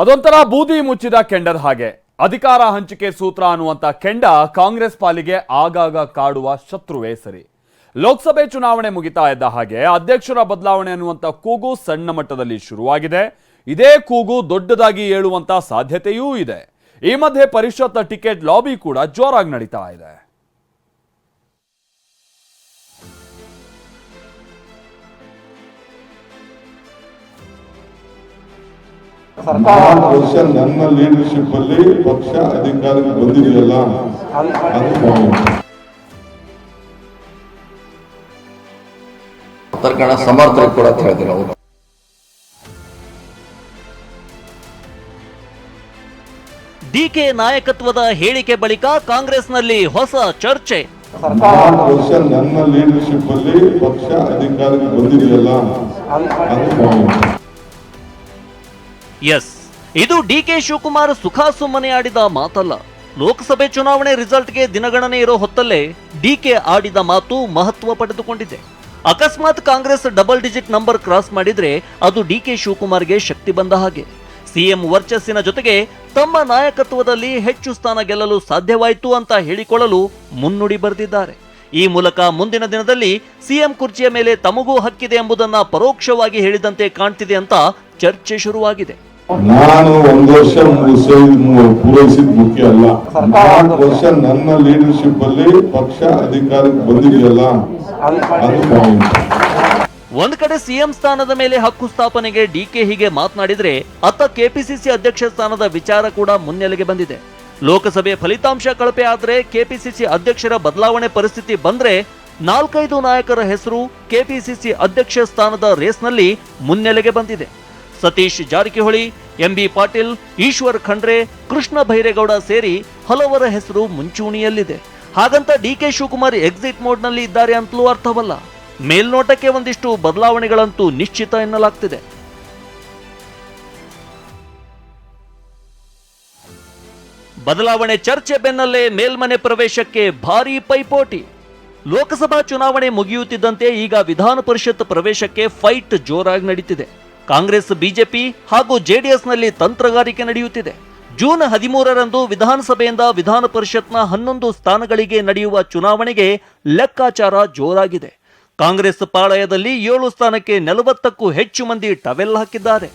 ಅದೊಂಥರ ಬೂದಿ ಮುಚ್ಚಿದ ಕೆಂಡದ ಹಾಗೆ. ಅಧಿಕಾರ ಹಂಚಿಕೆ ಸೂತ್ರ ಅನ್ನುವಂತ ಕೆಂಡ ಕಾಂಗ್ರೆಸ್ ಪಾಲಿಗೆ ಆಗಾಗ ಕಾಡುವ ಶತ್ರುವೇ ಸರಿ. ಲೋಕಸಭೆ ಚುನಾವಣೆ ಮುಗಿತಾ ಇದ್ದ ಹಾಗೆ ಅಧ್ಯಕ್ಷರ ಬದಲಾವಣೆ ಅನ್ನುವಂತ ಕೂಗು ಸಣ್ಣ ಮಟ್ಟದಲ್ಲಿ ಶುರುವಾಗಿದೆ. ಇದೇ ಕೂಗು ದೊಡ್ಡದಾಗಿ ಏಳುವಂತ ಸಾಧ್ಯತೆಯೂ ಇದೆ. ಈ ಮಧ್ಯೆ ಪರಿಷತ್ ಟಿಕೆಟ್ ಲಾಬಿ ಕೂಡ ಜೋರಾಗಿ ನಡೀತಾ ಇದೆ. ವರ್ಷ ನನ್ನ ಲೀಡರ್ಶಿಪ್ ಅಲ್ಲಿ ಪಕ್ಷ ಅಧಿಕಾರಕ್ಕೆ ಬಂದಿದೆಯಲ್ಲ? ಅದು ಸಮರ್ಥನೆ ಕೂಡ ಅಂತ ಹೇಳ್ತೀನಿ ಅವರು? ಡಿಕೆ ನಾಯಕತ್ವದ ಹೇಳಿಕೆ ಬಳಿಕ ಕಾಂಗ್ರೆಸ್ನಲ್ಲಿ ಹೊಸ ಚರ್ಚೆ. ನನ್ನ ಲೀಡರ್ಶಿಪ್ ಅಲ್ಲಿ ಪಕ್ಷ ಅಧಿಕಾರಕ್ಕೆ point. ಎಸ್ ಇದು ಡಿ ಕೆ ಶಿವಕುಮಾರ್ ಸುಖಾಸುಮ್ಮನೆ ಆಡಿದ ಮಾತಲ್ಲ. ಲೋಕಸಭೆ ಚುನಾವಣೆ ರಿಸಲ್ಟ್ಗೆ ದಿನಗಣನೆ ಇರೋ ಹೊತ್ತಲ್ಲೇ ಡಿ ಕೆ ಆಡಿದ ಮಾತು ಮಹತ್ವ ಪಡೆದುಕೊಂಡಿದೆ. ಅಕಸ್ಮಾತ್ Congress double digit number cross ಮಾಡಿದ್ರೆ ಅದು ಡಿ ಕೆ ಶಿವಕುಮಾರ್ಗೆ ಶಕ್ತಿ ಬಂದ ಹಾಗೆ. ಸಿಎಂ ವರ್ಚಸ್ಸಿನ ಜೊತೆಗೆ ತಮ್ಮ ನಾಯಕತ್ವದಲ್ಲಿ ಹೆಚ್ಚು ಸ್ಥಾನ ಗೆಲ್ಲಲು ಸಾಧ್ಯವಾಯಿತು ಅಂತ ಹೇಳಿಕೊಳ್ಳಲು ಮುನ್ನುಡಿ ಬರೆದಿದ್ದಾರೆ. ಈ ಮೂಲಕ ಮುಂದಿನ ದಿನದಲ್ಲಿ ಸಿಎಂ ಕುರ್ಚಿಯ ಮೇಲೆ ತಮಗೂ ಹಕ್ಕಿದೆ ಎಂಬುದನ್ನು ಪರೋಕ್ಷವಾಗಿ ಹೇಳಿದಂತೆ ಕಾಣ್ತಿದೆ ಅಂತ ಚರ್ಚೆ ಶುರುವಾಗಿದೆ. ನಾನು ಒಂದು ವರ್ಷ ಮುಗಿಸಿ ಪೂರೈಸಿದ ಮುಖ್ಯ ಅಲ್ಲ. ನಾಲ್ಕು ವರ್ಷ. ನನ್ನ ಲೀಡರ್ಶಿಪ್ ಅಲ್ಲಿ ಪಕ್ಷ ಅಧಿಕಾರಕ್ಕೆ ಬಂದಿದೆಯಲ್ಲ. ಒಂದ್ ಕಡೆ ಸಿಎಂ ಸ್ಥಾನದ ಮೇಲೆ ಹಕ್ಕು ಸ್ಥಾಪನೆಗೆ ಡಿಕೆ ಹೀಗೆ ಮಾತನಾಡಿದ್ರೆ ಅತ್ತ ಕೆಪಿಸಿಸಿ ಅಧ್ಯಕ್ಷ ಸ್ಥಾನದ ವಿಚಾರ ಕೂಡ ಮುನ್ನೆಲೆಗೆ ಬಂದಿದೆ. ಲೋಕಸಭೆ ಫಲಿತಾಂಶ ಕಳಪೆ ಆದ್ರೆ ಕೆಪಿಸಿಸಿ ಅಧ್ಯಕ್ಷರ ಬದಲಾವಣೆ ಪರಿಸ್ಥಿತಿ ಬಂದ್ರೆ ನಾಲ್ಕೈದು ನಾಯಕರ ಹೆಸರು ಕೆಪಿಸಿಸಿ ಅಧ್ಯಕ್ಷ ಸ್ಥಾನದ ರೇಸ್ನಲ್ಲಿ ಮುನ್ನೆಲೆಗೆ ಬಂದಿದೆ. ಸತೀಶ್ ಜಾರಕಿಹೊಳಿ, ಎಂಬಿ ಪಾಟೀಲ್, ಈಶ್ವರ್ ಖಂಡ್ರೆ, ಕೃಷ್ಣ ಭೈರೇಗೌಡ ಸೇರಿ ಹಲವರ ಹೆಸರು ಮುಂಚೂಣಿಯಲ್ಲಿದೆ. ಹಾಗಂತ ಡಿ ಕೆ ಶಿವಕುಮಾರ್ ಎಕ್ಸಿಟ್ ಮೋಡ್ನಲ್ಲಿ ಇದ್ದಾರೆ ಅಂತಲೂ ಅರ್ಥವಲ್ಲ. ಮೇಲ್ನೋಟಕ್ಕೆ ಒಂದಿಷ್ಟು ಬದಲಾವಣೆಗಳಂತೂ ನಿಶ್ಚಿತ ಎನ್ನಲಾಗ್ತಿದೆ. ಬದಲಾವಣೆ ಚರ್ಚೆ ಬೆನ್ನಲ್ಲೇ ಮೇಲ್ಮನೆ ಪ್ರವೇಶಕ್ಕೆ ಭಾರೀ ಪೈಪೋಟಿ. ಲೋಕಸಭಾ ಚುನಾವಣೆ ಮುಗಿಯುತ್ತಿದ್ದಂತೆ ಈಗ ವಿಧಾನ ಪರಿಷತ್ ಪ್ರವೇಶಕ್ಕೆ ಫೈಟ್ ಜೋರಾಗಿ ನಡೀತಿದೆ. ಕಾಂಗ್ರೆಸ್, ಬಿಜೆಪಿ ಹಾಗೂ ಜೆಡಿಎಸ್ನಲ್ಲಿ ತಂತ್ರಗಾರಿಕೆ ನಡೆಯುತ್ತಿದೆ. ಜೂನ್ ಹದಿಮೂರರಂದು ವಿಧಾನಸಭೆಯಿಂದ ವಿಧಾನ ಪರಿಷತ್ನ ಹನ್ನೊಂದು ಸ್ಥಾನಗಳಿಗೆ ನಡೆಯುವ ಚುನಾವಣೆಗೆ ಲೆಕ್ಕಾಚಾರ ಜೋರಾಗಿದೆ. ಕಾಂಗ್ರೆಸ್ ಪಾಳಯದಲ್ಲಿ ಏಳು ಸ್ಥಾನಕ್ಕೆ ನಲವತ್ತಕ್ಕೂ ಹೆಚ್ಚು ಮಂದಿ ಟವೆಲ್ ಹಾಕಿದ್ದಾರೆ.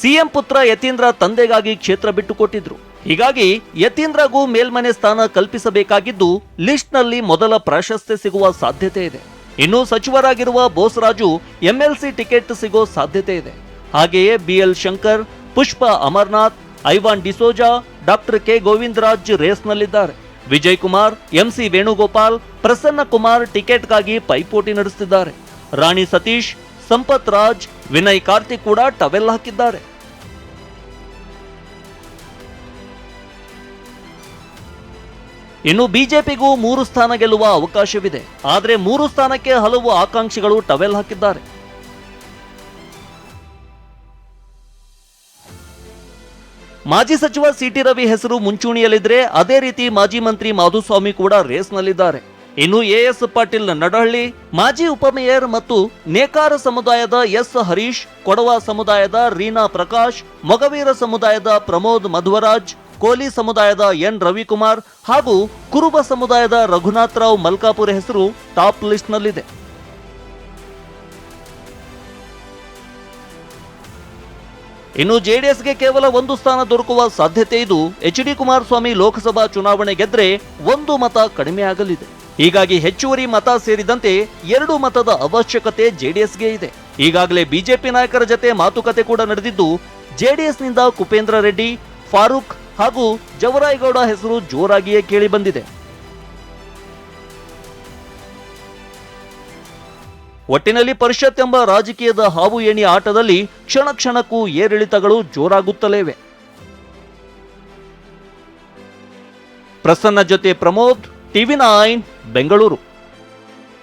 ಸಿಎಂ ಪುತ್ರ ಯತೀಂದ್ರ ತಂದೆಗಾಗಿ ಕ್ಷೇತ್ರ ಬಿಟ್ಟುಕೊಟ್ಟಿದ್ರು. ಹೀಗಾಗಿ ಯತೀಂದ್ರಗೂ ಮೇಲ್ಮನೆ ಸ್ಥಾನ ಕಲ್ಪಿಸಬೇಕಾಗಿದ್ದು ಲಿಸ್ಟ್ನಲ್ಲಿ ಮೊದಲ ಪ್ರಾಶಸ್ತ್ಯ ಸಿಗುವ ಸಾಧ್ಯತೆ ಇದೆ. ಇನ್ನು ಸಚಿವರಾಗಿರುವ ಬೋಸರಾಜು ಎಂಎಲ್ಸಿ ಟಿಕೆಟ್ ಸಿಗೋ ಸಾಧ್ಯತೆ ಇದೆ. ಹಾಗೆಯೇ B L Shankar, Pushpa Amarnath, Ivan D'Souza, doctor K Govindaraj ರೇಸ್ನಲ್ಲಿದ್ದಾರೆ. Vijay Kumar, MC Venugopal, Prasanna Kumar ಟಿಕೆಟ್ಗಾಗಿ ಪೈಪೋಟಿ ನಡೆಸುತ್ತಿದ್ದಾರೆ. ರಾಣಿ ಸತೀಶ್, ಸಂಪತ್ ರಾಜ್, ವಿನಯ್ ಕಾರ್ತಿಕ್ ಕೂಡ ಟವೆಲ್ ಹಾಕಿದ್ದಾರೆ. ಇನ್ನು ಬಿಜೆಪಿಗೂ ಮೂರು ಸ್ಥಾನ ಗೆಲ್ಲುವ ಅವಕಾಶವಿದೆ. ಆದರೆ ಮೂರು ಸ್ಥಾನಕ್ಕೆ ಹಲವು ಆಕಾಂಕ್ಷಿಗಳು ಟವೆಲ್ ಹಾಕಿದ್ದಾರೆ. ಮಾಜಿ ಸಚಿವ ಸಿಟಿ ರವಿ ಹೆಸರು ಮುಂಚೂಣಿಯಲ್ಲಿದ್ದರೆ ಅದೇ ರೀತಿ ಮಾಜಿ ಮಂತ್ರಿ ಮಾಧುಸ್ವಾಮಿ ಕೂಡ ರೇಸ್ನಲ್ಲಿದ್ದಾರೆ. ಇನ್ನು ಎಎಸ್ ಪಾಟೀಲ್ ನಡಹಳ್ಳಿ, ಮಾಜಿ ಉಪಮೇಯರ್ ಮತ್ತು ನೇಕಾರ ಸಮುದಾಯದ ಎಸ್ ಹರೀಶ್, ಕೊಡವ ಸಮುದಾಯದ ರೀನಾ ಪ್ರಕಾಶ್, ಮೊಗವೀರ ಸಮುದಾಯದ ಪ್ರಮೋದ್ ಮಧ್ವರಾಜ್ ಕೋಲಿ ಸಮುದಾಯದ ಎನ್. ರವಿಕುಮಾರ್ ಹಾಗೂ ಕುರುಬ ಸಮುದಾಯದ ರಘುನಾಥ್ ರಾವ್ ಮಲ್ಕಾಪುರ ಹೆಸರು ಟಾಪ್ ಲಿಸ್ಟ್ನಲ್ಲಿದೆ. ಇನ್ನು ಜೆಡಿಎಸ್ಗೆ ಕೇವಲ ಒಂದು ಸ್ಥಾನ ದೊರಕುವ ಸಾಧ್ಯತೆ ಇದು. ಎಚ್ ಡಿ ಕುಮಾರಸ್ವಾಮಿ ಲೋಕಸಭಾ ಚುನಾವಣೆ ಗೆದ್ರೆ ಒಂದು ಮತ ಕಡಿಮೆಯಾಗಲಿದೆ ಹೀಗಾಗಿ ಹೆಚ್ಚುವರಿ ಮತ ಸೇರಿದಂತೆ ಎರಡು ಮತದ ಅವಶ್ಯಕತೆ ಜೆಡಿಎಸ್ಗೆ ಇದೆ. ಈಗಾಗಲೇ ಬಿಜೆಪಿ ನಾಯಕರ ಜತೆ ಮಾತುಕತೆ ಕೂಡ ನಡೆದಿದ್ದು, ಜೆಡಿಎಸ್ನಿಂದ ಕುಪೇಂದ್ರ ರೆಡ್ಡಿ, ಫಾರೂಕ್ ಹಾಗೂ ಜವರಾಯಗೌಡ ಹೆಸರು ಜೋರಾಗಿಯೇ ಕೇಳಿ ಬಂದಿದೆ. ಒಟ್ಟಿನಲ್ಲಿ ಪರಿಷತ್ ಎಂಬ ರಾಜಕೀಯದ ಹಾವು ಏಣಿ ಆಟದಲ್ಲಿ ಕ್ಷಣ ಕ್ಷಣಕ್ಕೂ ಏರಿಳಿತಗಳು ಜೋರಾಗುತ್ತಲೇವೆ. ಪ್ರಸನ್ನ ಜೊತೆ ಪ್ರಮೋದ್, ಟಿವಿ ನೈನ್, ಬೆಂಗಳೂರು.